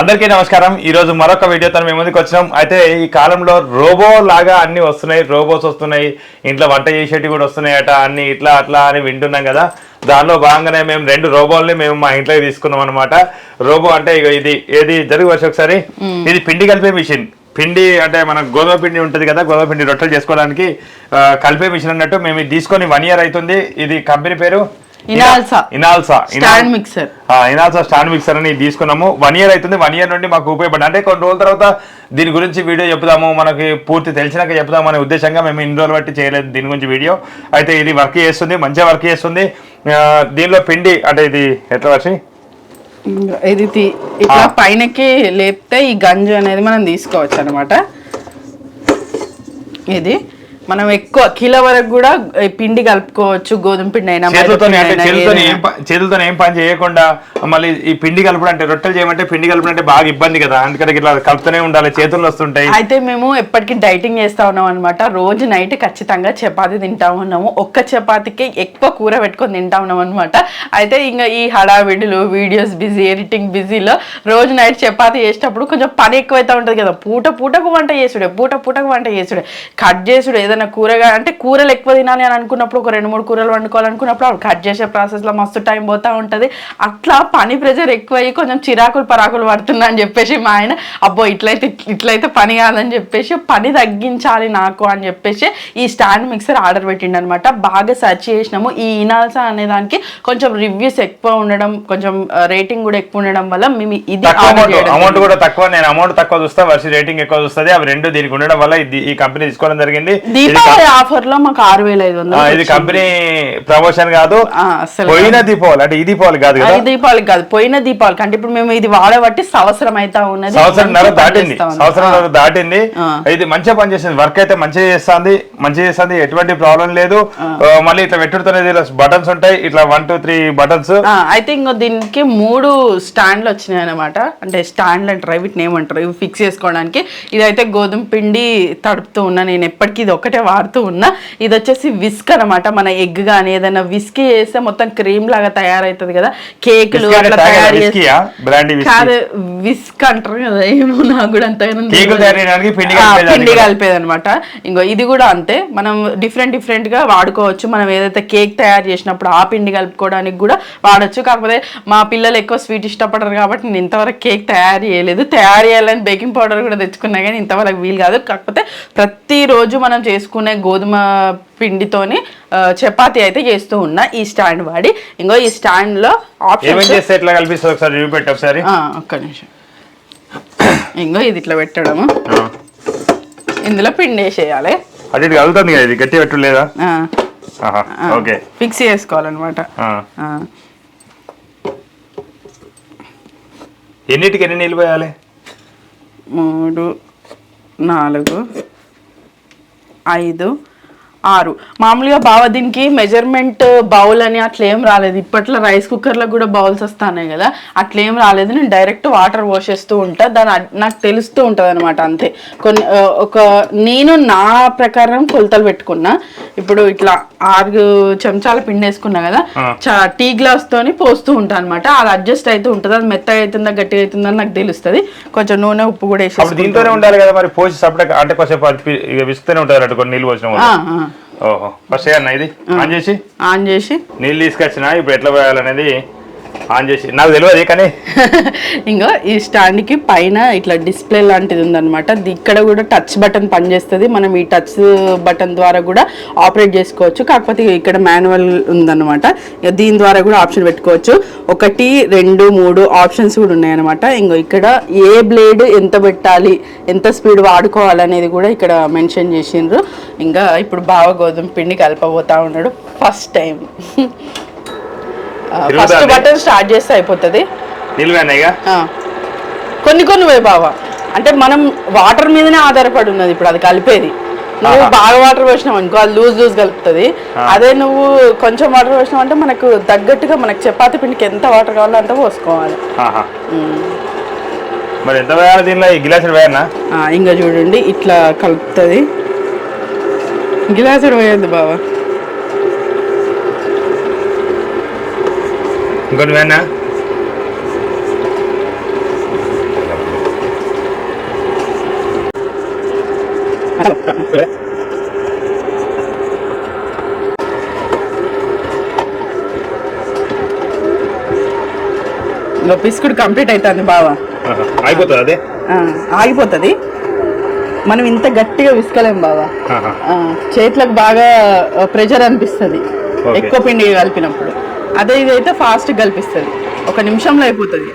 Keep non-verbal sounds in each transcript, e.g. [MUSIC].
అందరికీ నమస్కారం. ఈ రోజు మరొక వీడియోతో మేము ముందుకు వచ్చినాం. అయితే ఈ కాలంలో రోబో లాగా అన్ని వస్తున్నాయి. రోబోస్ వస్తున్నాయి. ఇంట్లో వంట చేసేటివి కూడా వస్తున్నాయట. అన్ని ఇట్లా అట్లా అని వింటున్నాం కదా. దానిలో భాగంగానే మేము రెండు రోబోల్ని మేము మా ఇంట్లోకి తీసుకున్నాం అనమాట రోబో అంటే ఇగో ఇది ఏది జరుగు వచ్చి ఒకసారి? ఇది పిండి కలిపే మిషన్. పిండి అంటే మన గోధుమ పిండి ఉంటుంది కదా గోధుమ పిండి రొట్టెలు చేసుకోవడానికి కలిపే మిషన్ అన్నట్టు మేము ఇది తీసుకొని వన్ ఇయర్ అవుతుంది. ఇది కంపెనీ పేరు Inalsa. Inalsa. Stand mixer. Inalsa stand mixer అని తీసుకున్నాము. వన్ ఇయర్ అవుతుంది. వన్ ఇయర్ నుండి మాకు ఉపయోగపడి అంటే కొన్ని రోజుల తర్వాత దీని గురించి వీడియో చెప్దాము. మనకి పూర్తి తెలిసినాక చెప్దాం అనే ఉద్దేశంగా మేము ఇన్ని రోజులు బట్టి చేయలేదు దీని గురించి వీడియో. అయితే ఇది వర్క్ చేస్తుంది. మంచిగా వర్క్ చేస్తుంది. దీనిలో పిండి అంటే ఇది ఎట్లా వచ్చి ఇది ఇట్లా. పైనకి లేపితే ఈ గంజు అనేది మనం తీసుకోవచ్చు అనమాట ఇది. మనం ఎక్కువ కిలో వరకు కూడా పిండి కలుపుకోవచ్చు గోధుమ పిండి అయినా చేతులతో ఏం పని చేయకుండా మళ్ళీ ఈ పిండి కలపడం అంటే రొట్టెలు చేయమంటే పిండి కలపడం అంటే బాగా ఇబ్బంది కదా. అందుకని ఇట్లా కలుపుతూనే ఉండాలి చేతులు వస్తుంటాయి అయితే మేము ఎప్పటికీ డైటింగ్ చేస్తా ఉన్నాం అనమాట రోజు నైట్ ఖచ్చితంగా చపాతి తింటా ఉన్నాము. ఒక్క చపాతీకి ఎక్కువ కూర పెట్టుకొని తింటా ఉన్నాం అనమాట అయితే ఇంకా ఈ హడావిడులు వీడియోస్ బిజీ ఎడిటింగ్ బిజీలో రోజు నైట్ చపాతీ చేసేటప్పుడు కొంచెం పని ఎక్కువైతే ఉంటుంది కదా. పూట పూటకు వంట చేసుడే పూట పూటకు వంట చేసుడే కట్ చేసుడు ఏదైనా కూరగా అంటే కూరలు ఎక్కువ తినాలి అని అనుకున్నప్పుడు ఒక రెండు మూడు కూరలు వండుకోవాలనుకున్నప్పుడు అప్పుడు కట్ చేసే ప్రాసెస్లో మస్తు టైం పోతా ఉంటుంది. అట్లా పని ప్రెజర్ ఎక్కువయ్యి కొంచెం చిరాకులు పరాకులు పడుతున్నా అని చెప్పేసి మా ఆయన అబ్బో ఇట్లయితే ఇట్లయితే పని కాదని చెప్పేసి పని తగ్గించాలి నాకు అని చెప్పేసి ఈ స్టాండ్ మిక్సర్ ఆర్డర్ పెట్టిండు అనమాట బాగా సెర్చ్ చేసినాము. ఈ ఇనాల్సా అనే దానికి కొంచెం రివ్యూస్ ఎక్కువ ఉండడం కొంచెం రేటింగ్ కూడా ఎక్కువ ఉండడం వల్ల మేము ఇది అమౌంట్ కూడా తక్కువ నేను అమౌంట్ తక్కువ చూస్తా వర్షి రేటింగ్ ఎక్కువ చూస్తుంది. అవి రెండు దీనికి ఉండడం వల్ల ఇది- ఈ కంపెనీ తీసుకోవడం జరిగింది. దీపావళి ఆఫర్లో మాకు ఆరు వేల ఐదు వందలు ఇది కంపెనీ ప్రమోషన్ కాదు. పోయిన దీపావళి అంటే ఈ దీపావళి కాదు కదా? దీపావళి కాదు. పోయిన దీపావళి అంటే ఇప్పుడు మేము ఇది వాడబట్టి సంవత్సరం అయితే ఉన్నది. సంవత్సరంన్నర దాటింది. సంవత్సరంన్నర దాటింది. ఇది మంచిగా పనిచేసింది. వర్క్ అయితే మంచిగా చేస్తుంది. మంచిగా చేస్తుంది. ఎటువంటి ప్రాబ్లం లేదు. మళ్ళీ ఇట్లా పెట్టుడుతోనే బటన్స్ ఉంటాయి. ఇట్లా వన్ టూ త్రీ బటన్స్. ఆ, అయితే ఇంకో దీనికి మూడు స్టాండ్లు వచ్చినాయి అనమాట అంటే స్టాండ్లు అంటారు. వీటిని ఏమంటారు? ఇవి ఫిక్స్ చేసుకోవడానికి. ఇదైతే గోధుమ పిండి తడుపుతూ ఉన్నా. నేను ఎప్పటికీ ఇది ఒకటే వాడుతూ ఉన్నా ఇది వచ్చేసి విస్క్ అనమాట. మన ఎగ్ కానీ ఏదైనా విస్కీ చేస్తే మొత్తం క్రీమ్ లాగా తయారవుతుంది కదా. కేకులు అట్లా తయారు కాదు విస్క్ అంటారు కదా ఏమో నాకు కూడా అంత పిండి. కలిపేది అనమాట ఇంకో ఇది కూడా అంతే. మనం డిఫరెంట్ డిఫరెంట్గా వాడుకోవచ్చు. మనం ఏదైతే కేక్ తయారు చేసినప్పుడు ఆ పిండి కలుపుకోవడానికి కూడా వాడచ్చు. కాకపోతే మా పిల్లలు ఎక్కువ స్వీట్ ఇష్టపడరు కాబట్టి నేను ఇంతవరకు కేక్ తయారు చేయలేదు. తయారు చేయాలని బేకింగ్ పౌడర్ కూడా తెచ్చుకున్నా కానీ ఇంతవరకు వీలు కాదు. కాకపోతే ప్రతిరోజు మనం చేసుకునే గోధుమ పిండితోని చపాతీ అయితే చేస్తూ ఉన్నా ఈ స్టాండ్ వాడి. ఇంకో ఈ స్టాండ్లో ఏమేం ఆప్షన్ చేస్తే ఎట్లా కల్పిస్తుంది ఒకసారి? రివ్యూ పెట్టి ఒకసారి. ఒక్క నిమిషం. ఇంకో ఇది ఇట్లా పెట్టడము. ఇందులో పిండి వేసేయాలి. అటు ఇటు కలుగుతుంది కదా ఇది? గట్టి పెట్టు లేదా? ఓకే. ఫిక్స్ చేసుకోవాలన్నమాట. ఎన్నిటికి ఎన్ని నీళ్ళు పోయాలి? మూడు నాలుగు ఐదు ఆరు. మామూలుగా బావ దీనికి మెజర్మెంట్ బౌల్ అని అట్లా ఏం రాలేదు. ఇప్పట్లో రైస్ కుక్కర్లకు కూడా బౌల్స్ వస్తున్నాయి కదా. అట్లా రాలేదు. నేను డైరెక్ట్ వాటర్ పోసేస్తూ ఉంటా. దాని నాకు తెలుస్తూ ఉంటుంది అనమాట అంతే. కొన్ని ఒక నేను నా ప్రకారం కొలతలు పెట్టుకున్నా. ఇప్పుడు ఇట్లా ఆరు చెంచాల పిండి వేసుకున్నా కదా. చా- టీ గ్లాస్ తోని పోస్తూ ఉంటాను అనమాట అది అడ్జస్ట్ అవుతూ ఉంటుంది. అది మెత్తగా అవుతుందా గట్టిగా అవుతుందా నాకు తెలుస్తుంది. కొంచెం నూనె ఉప్పు కూడా వేసేసి దీంతోనే ఉండాలి కదా మరి. పోసి సపరేట్ అంటే కొంచెం ఉంటుంది నీళ్ళు పోసిన. ఓహో. ఫస్ట్ అన్న ఇది? ఆన్ చేసి? ఆన్ చేసి. నీళ్ళు తీసుకొచ్చిన? ఇప్పుడు ఎట్లా పోయాలనేది? ఆన్ చేసి నాకు తెలియదు కానీ. [LAUGHS] ఇంకా ఈ స్టాండ్కి పైన ఇట్లా డిస్ప్లే లాంటిది ఉందన్నమాట. ఇక్కడ కూడా టచ్ బటన్ పనిచేస్తుంది. మనం ఈ టచ్ బటన్ ద్వారా కూడా ఆపరేట్ చేసుకోవచ్చు. కాకపోతే ఇక్కడ మాన్యువల్ ఉందన్నమాట. దీని ద్వారా కూడా ఆప్షన్ పెట్టుకోవచ్చు. ఒకటి రెండు మూడు ఆప్షన్స్ కూడా ఉన్నాయన్నమాట. ఇంకో ఇక్కడ ఏ బ్లేడ్ ఎంత పెట్టాలి ఎంత స్పీడ్ వాడుకోవాలనేది కూడా ఇక్కడ మెన్షన్ చేసిండ్రు. ఇంకా ఇప్పుడు బావ గోధుమ పిండి కలపబోతా ఉన్నాడు. First time. [LAUGHS] First. Button start చేస్తే అయిపోతుంది. నీళ్ళు వేనాయిగా ఆ. కొన్ని కొన్ని వే బావా. అంటే మనం వాటర్ మీదనే ఆధారపడి ఉన్నది ఇప్పుడు అది కలిపేది. నువ్వు. బాగా వాటర్ పోసినావు అనుకో అది లూజ్ లూజ్ కలుపుతుంది. అదే నువ్వు కొంచెం వాటర్ పోసినావు అంటే మనకు తగ్గట్టుగా మనకు చపాతి పిండికి ఎంత వాటర్ కావాలో అంత పోసుకోవాలి. మరి ఎంత వేయాలి దీనిలో? గిలాసులు వేయన్నా ఆ, ఇంకా చూడండి ఇట్లా కలుపుతుంది. గిలాసుడు పోయొద్దు బావా. ఇంకోటి వేనా బిస్కుట్ కంప్లీట్ అవుతుంది బావా. ఆగిపోతుంది అదే? ఆగిపోతుంది. మనం ఇంత గట్టిగా విసుకలేం బావా. చేతులకు బాగా ప్రెషర్ అనిపిస్తుంది. ఎక్కువ పిండి కలిపినప్పుడు. అదే ఇదైతే ఫాస్ట్ కలిపిస్తుంది ఒక నిమిషంలో అయిపోతుంది.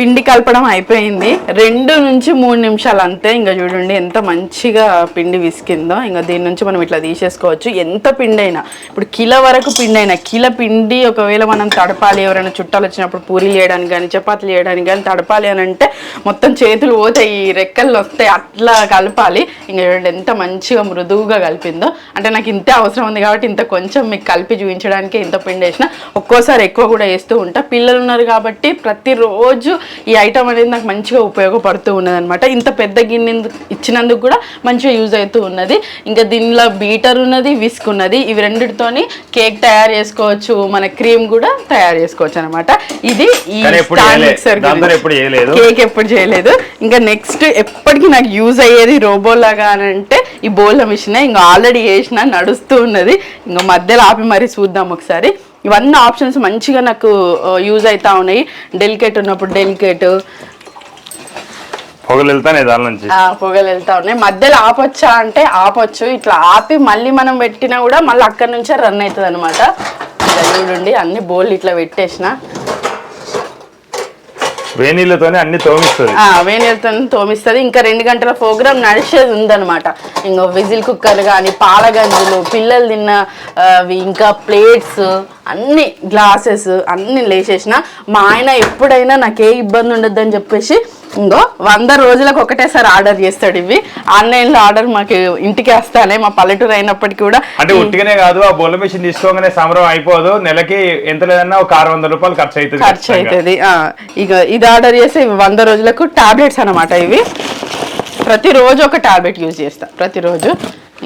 పిండి కలపడం అయిపోయింది. రెండు నుంచి మూడు నిమిషాలు అంతే. ఇంకా చూడండి ఎంత మంచిగా పిండి విసికిందో. ఇంకా దీని నుంచి మనం ఇట్లా తీసేసుకోవచ్చు. ఎంత పిండి అయినా ఇప్పుడు కిలో వరకు పిండి అయినా కిలో పిండి ఒకవేళ మనం తడపాలి. ఎవరైనా చుట్టాలు వచ్చినప్పుడు పూరీలు చేయడానికి కానీ చపాతీలు చేయడానికి కానీ తడపాలి అని అంటే మొత్తం చేతులు పోతాయి. ఈ రెక్కలు వస్తాయి. అట్లా కలపాలి. ఇంకా చూడండి ఎంత మంచిగా మృదువుగా కలిపిందో. అంటే నాకు ఇంతే అవసరం ఉంది కాబట్టి ఇంత కొంచెం మీకు కలిపి చూపించడానికి ఇంత పిండి వేసిన. ఒక్కోసారి ఎక్కువ కూడా వేస్తూ ఉంటా. పిల్లలు ఉన్నారు కాబట్టి ప్రతిరోజు ఈ ఐటమ్ అనేది నాకు మంచిగా ఉపయోగపడుతూ ఉన్నది అనమాట ఇంత పెద్ద గిన్నె ఇచ్చినందుకు కూడా మంచిగా యూజ్ అవుతూ ఉన్నది. ఇంకా దీనిలో బీటర్ ఉన్నది విస్క్ ఉన్నది. ఇవి రెండిటితోని కేక్ తయారు చేసుకోవచ్చు మన క్రీమ్ కూడా తయారు చేసుకోవచ్చు అనమాట ఇది ఈ మిక్సర్. కేక్ ఎప్పుడు చేయలేదు. ఇంకా నెక్స్ట్ ఎప్పటికీ నాకు యూజ్ అయ్యేది రోబో లాగా అని అంటే ఈ బోల్ల మిషన్. ఇంకా ఆల్రెడీ వేసిన నడుస్తూ ఉన్నది. ఇంకా మధ్యలో ఆపి మరి చూద్దాం ఒకసారి. ఇవన్నీ ఆప్షన్స్ మంచిగా నాకు యూజ్ అవుతా ఉన్నాయి. డెలికేట్ ఉన్నప్పుడు డెలికేట్ పొగలు వెళ్తానే దాని నుంచి. పొగలు వెళ్తా ఉన్నాయి. మధ్యలో ఆపొచ్చా అంటే ఆపొచ్చు. ఇట్లా ఆపి మళ్ళీ మనం పెట్టినా కూడా మళ్ళీ అక్కడి నుంచే రన్ అవుతుంది అనమాట చూడండి అన్ని బోల్ ఇట్లా పెట్టేసిన. అన్ని తోమిస్తుంది. నీళ్ళతో తోమిస్తుంది. ఇంకా రెండు గంటల ప్రోగ్రామ్ నడిచేది ఉందన్నమాట. ఇంకా విజిల్ కుక్కర్ కానీ పాల గంజులు పిల్లలు తిన్న ఇంకా ప్లేట్స్ అన్ని గ్లాసెస్ అన్ని లేచేసిన మా ఆయన ఎప్పుడైనా నాకు ఏ ఇబ్బంది అని చెప్పేసి ఇంకో వంద రోజులకు ఒకటేసారి ఆర్డర్ చేస్తాడు ఇవి. ఆన్లైన్లో ఆర్డర్ మాకు ఇంటికి వస్తానే మా పల్లెటూరు అయినప్పటికీ కూడా అంటే ఉట్టిగానే కాదు ఆ బొల్ల మిషన్ తీసుకోగానే సంబరం అయిపోదు నెలకి ఎంత లేదన్నా ఒక ఆరు వందల రూపాయలు ఖర్చు అవుతుంది ఖర్చు. అవుతుంది ఇక ఇది ఆర్డర్ చేస్తే ఇవి వంద రోజులకు టాబ్లెట్స్ అన్నమాట ఇవి. ప్రతిరోజు ఒక టాబ్లెట్ యూజ్ చేస్తా ప్రతిరోజు.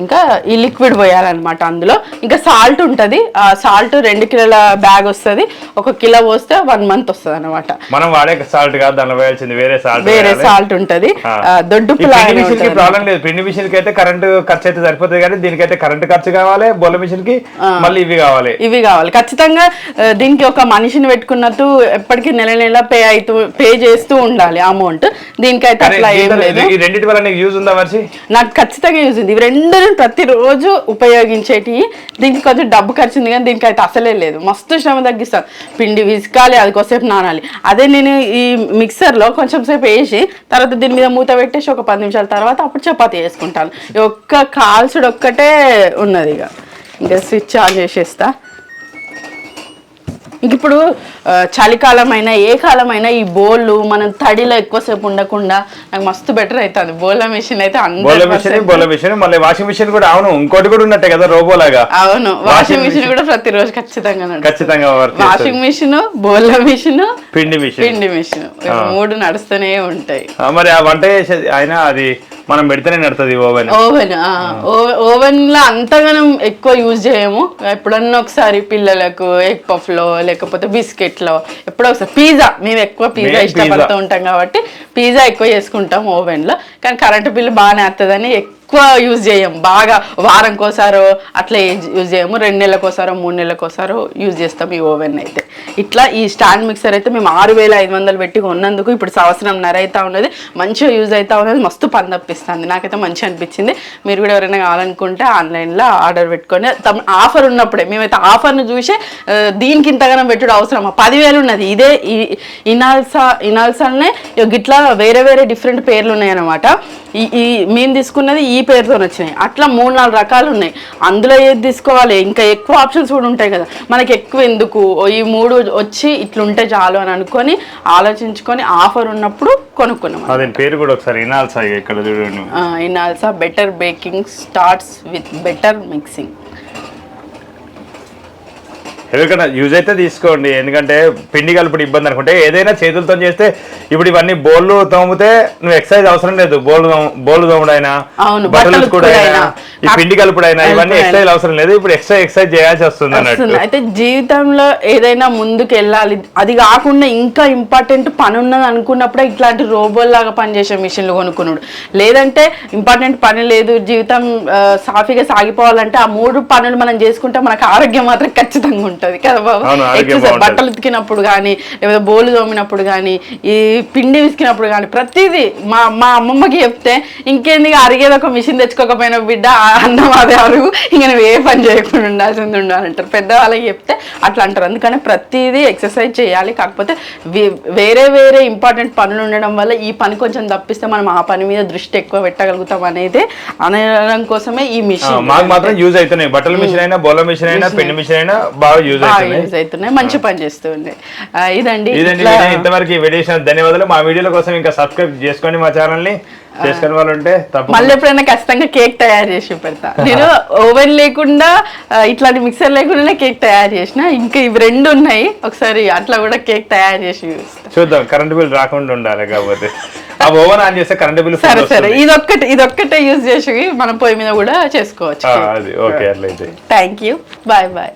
ఇంకా ఈ లిక్విడ్ పోయాలన్నమాట అందులో. ఇంకా సాల్ట్ ఉంటుంది. ఆ సాల్ట్ రెండు కిలోల బ్యాగ్ వస్తుంది. ఒక కిలో పోస్తే వన్ మంత్ వస్తుంది అనమాట మనం వాడే సాల్ట్ కాదు దానిలో వేయాల్సింది వేరే సాల్ట్ వేరే సాల్ట్ ఉంటుంది. దొడ్డు ప్రాబ్లం లేదు. పిండి మిషన్కి అయితే కరెంట్ ఖర్చు అయితే సరిపోతుంది కానీ దీనికైతే కరెంట్ ఖర్చు కావాలి. బొల్ల మిషన్కి మళ్ళీ ఇవి కావాలి. ఇవి కావాలి. ఖచ్చితంగా దీనికి ఒక మనిషిని పెట్టుకున్నట్టు ఎప్పటికీ నెల నెల పే అవుతూ పే చేస్తూ ఉండాలి అమౌంట్ దీనికైతే అట్లా ఏం లేదు. ఈ రెండింటి వల్ల నీకు యూజ్ ఉందా వర్షి నాకు ఖచ్చితంగా యూజ్ ఉంది. ఇవి రెండు ప్రతిరోజు ఉపయోగించేటివి దీనికి కొంచెం డబ్బు ఖర్చు ఉంది కానీ దీనికి అయితే అసలే లేదు. మస్తు శ్రమ తగ్గిస్తాను పిండి విసుకాలి అది కొద్దిసేపు నానాలి. అదే నేను ఈ మిక్సర్లో కొంచెం సేపు వేసి తర్వాత దీని మీద మూత పెట్టేసి ఒక పది నిమిషాల తర్వాత అప్పుడు చపాతి వేసుకుంటాను ఒక్క కాల్చుడు ఒక్కటే ఉన్నది ఇక. ఇంకా స్విచ్ ఆన్ చేసేస్తా. ఇంక ఇప్పుడు ఆ, చలికాలం అయినా ఏ కాలం అయినా ఈ బోళ్ళు మనం తడిలో ఎక్కువసేపు ఉండకుండా నాకు మస్తు బెటర్ అవుతుంది బోళ్ళ మిషన్ అయితే 100% మిషన్ బొల్ల మిషన్ మళ్ళీ వాషింగ్ మిషన్ కూడా అవును ఇంకోటి కూడా ఉన్నట్టే కదా రోబో లాగా. అవును వాషింగ్ మిషన్ కూడా ప్రతిరోజు ఖచ్చితంగా. ఖచ్చితంగా. వాషింగ్ మిషన్ బోళ్ళ మిషన్ పిండి మిషన్ పిండి మిషన్ మూడు నడుస్తూనే ఉంటాయి. మరి ఆ వంట చేసేది అయినా అది మనం పెడితేనే నడుతుంది ఓవెన్ ఓవెన్ ఓవెన్లో అంతగానం ఎక్కువ యూజ్ చేయము. ఎప్పుడన్నా ఒకసారి పిల్లలకు ఎగ్ పఫ్లో లేకపోతే బిస్కెట్లో ఎప్పుడో ఒకసారి పిజ్జా మేము ఎక్కువ పిజ్జా ఇష్టపడుతూ. ఉంటాం కాబట్టి పిజ్జా ఎక్కువ చేసుకుంటాం ఓవెన్లో కానీ కరెంటు బిల్లు బాగానే వస్తుందని ఎక్కువ ఎక్కువ యూజ్ చేయం. బాగా వారంకోసారో అట్లా యూజ్ చేయము. రెండు నెలలకోసారో మూడు నెలలకోసారో యూజ్ చేస్తాం ఈ ఓవెన్ అయితే. ఇట్లా ఈ స్టాండ్ మిక్సర్ అయితే మేము ఆరు వేల ఐదు వందలు పెట్టి కొన్నందుకు ఇప్పుడు సంవత్సరం నర అవుతా ఉన్నది. మంచిగా యూజ్ అవుతా ఉన్నది. మస్తు పని తప్పిస్తుంది. నాకైతే మంచిగా అనిపించింది. మీరు కూడా ఎవరైనా కావాలనుకుంటే ఆన్లైన్లో ఆర్డర్ పెట్టుకొని తమ ఆఫర్ ఉన్నప్పుడే మేమైతే ఆఫర్ను చూసి దీనికి ఇంతగానం పెట్టుడు అవసరమా? పదివేలు ఉన్నది. ఇదే ఇనాల్సా ఇనాల్సానే గిట్లా వేరే వేరే డిఫరెంట్ పేర్లు ఉన్నాయి అనమాట ఈ ఈ మేము తీసుకున్నది ఈ పేరుతో వచ్చినాయి. అట్లా మూడు నాలుగు రకాలు ఉన్నాయి. అందులో ఏది తీసుకోవాలి? ఇంకా ఎక్కువ ఆప్షన్స్ కూడా ఉంటాయి కదా. మనకి ఎక్కువ ఎందుకు? ఈ మూడు వచ్చి ఇట్లుంటే చాలు అని అనుకొని ఆలోచించుకొని ఆఫర్ ఉన్నప్పుడు కొనుక్కున్నాం. అదే పేరు కూడా ఒకసారి వినాల్సి ఇక్కడ చూడండి. Inalsa better baking starts with better mixing. ఎవరికైనా యూజ్ అయితే తీసుకోండి. ఎందుకంటే పిండి కలుపుడు ఇబ్బంది అనుకుంటే ఏదైనా చేతులతో చేస్తే ఇప్పుడు ఇవన్నీ బోళ్ళు తోమితే నువ్వు ఎక్సర్సైజ్ అవసరం లేదు. బోళ్ళు బోళ్ళు తోముడైనా అవును, బట్టలు ఉతుకుడైనా ఈ పిండి కలుపుడైనా ఇవన్నీ. ఎక్సర్సైజ్ అవసరం లేదు. ఇప్పుడు ఎక్స్ట్రా ఎక్సర్సైజ్ చేయాల్సి వస్తుంది అన్నట్టు. అయితే జీవితంలో ఏదైనా ముందుకు వెళ్ళాలి అది కాకుండా ఇంకా ఇంపార్టెంట్ పని ఉన్నది అనుకున్నప్పుడే ఇట్లాంటి రోబోల్ లాగా పనిచేసే మిషన్లు కొనుక్కున్నాడు లేదంటే ఇంపార్టెంట్ పని లేదు. జీవితం సాఫీగా సాగిపోవాలంటే ఆ మూడు పనులు మనం చేసుకుంటే మనకు ఆరోగ్యం మాత్రం ఖచ్చితంగా ఉంటుంది. కదా బాబు. బాగుంటది. బట్టలు ఉతికినప్పుడు కానీ లేదా బోలు తోమినప్పుడు కానీ ఈ పిండి విసికినప్పుడు కానీ ప్రతిదీ మా మా అమ్మమ్మకి చెప్తే ఇంకేంది ఇక అరిగేది ఒక మిషన్ తెచ్చుకోకపోయినా బిడ్డ అన్నం అదే అరుగు ఇంక నువ్వు ఏ పని చేయకుండా ఉండాల్సింది ఉండాలంటారు పెద్దవాళ్ళకి చెప్తే అట్లా అంటారు. అందుకని ప్రతిదీ ఎక్సర్సైజ్ చేయాలి. కాకపోతే వేరే వేరే ఇంపార్టెంట్ పనులు ఉండడం వల్ల ఈ పని కొంచెం తప్పిస్తే మనం ఆ పని మీద దృష్టి ఎక్కువ పెట్టగలుగుతాం అనేది అనడం కోసమే ఈ మిషన్. మాకు మాత్రం యూజ్ అవుతున్నాయి బట్టల మిషన్ అయినా బోల మిషన్ అయినా పిండి మిషన్ అయినా బాగా యూజ్ అవుతున్నాయి యూజ్ అవుతున్నాయి మంచి పని చేస్తుంది ఇదండి ఇదండి ఇంతవరకు వీడియో ధన్యవాదాలు. మా వీడియోల కోసం ఇంకా సబ్స్క్రైబ్ చేసుకోండి మా ఛానల్ని చేసుకునే వాళ్ళు ఉంటే మళ్ళీ ఎప్పుడైనా ఖచ్చితంగా కేక్ తయారు చేసి పెడతా నేను ఓవెన్ లేకుండా ఇట్లాంటి మిక్సర్ లేకుండానే కేక్ తయారు చేసిన. ఇంకా ఇవి రెండు ఉన్నాయి. ఒకసారి అట్లా కూడా కేక్ తయారు చేసి చూద్దాం. కరెంట్ బిల్ రాకుండా ఉండాలి కాకపోతే ఆ ఓవెన్ ఆన్ చేస్తే కరెంట్ బిల్ సరే సరే. ఇదొక్కటి ఇదొక్కటే యూజ్ చేసి మనం పొయ్యి మీద కూడా చేసుకోవచ్చు అది. ఓకే అట్లయితే. Thank you bye bye